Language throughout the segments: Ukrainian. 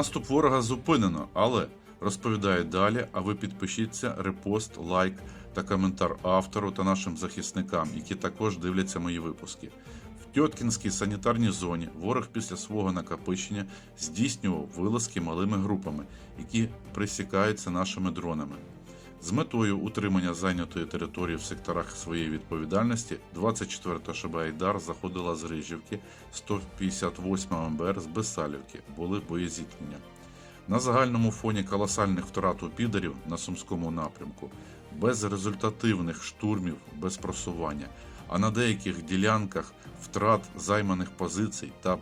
Наступ ворога зупинено, але розповідає далі. А ви підпишіться, репост, лайк та коментар автору та нашим захисникам, які також дивляться мої випуски. В Тьоткінській санітарній зоні ворог після свого накопичення здійснював вилазки малими групами, які присікаються нашими дронами. З метою утримання зайнятої території в секторах своєї відповідальності 24 ШБ Айдар заходила з Рижівки, 158 МБР з Бесалівки. Були боєзіткнення. На загальному фоні колосальних втрат у підарів на Сумському напрямку, без результативних штурмів, без просування, а на деяких ділянках втрат займаних позицій та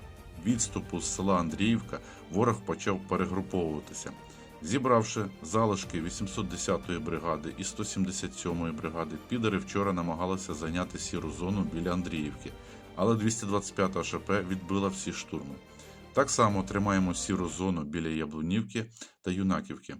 відступу з села Андріївка ворог почав перегруповуватися. Зібравши залишки 810-ї бригади і 177-ї бригади, підари вчора намагалися зайняти сіру зону біля Андріївки, але 225-та ШП відбила всі штурми. Так само тримаємо сіру зону біля Яблунівки та Юнаківки.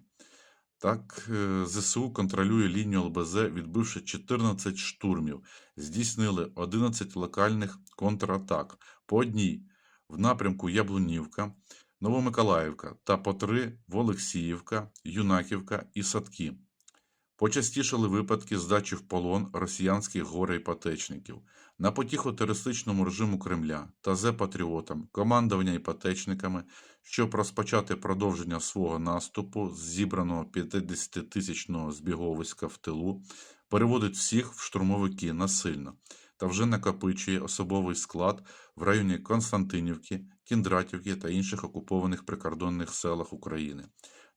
Так, е, ЗСУ контролює лінію ЛБЗ, відбивши 14 штурмів, здійснили 11 локальних контратак по одній в напрямку Яблунівка, Новомиколаївка та по три в Олексіївка, Юнаківка і Садки. Почастішали випадки здачі в полон росіянських горе-іпотечників. На потіху терористичному режиму Кремля та зе-патріотам, командування іпотечниками, щоб розпочати продовження свого наступу з зібраного 50-тисячного збіговиська в тилу, переводить всіх в штурмовики насильно та вже накопичує особовий склад в районі Константинівки, Кіндратівки та інших окупованих прикордонних селах України.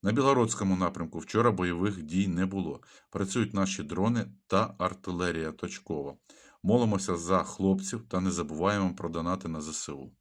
На Білгородському напрямку вчора бойових дій не було. Працюють наші дрони та артилерія точково. Молимося за хлопців та не забуваємо про донати на ЗСУ.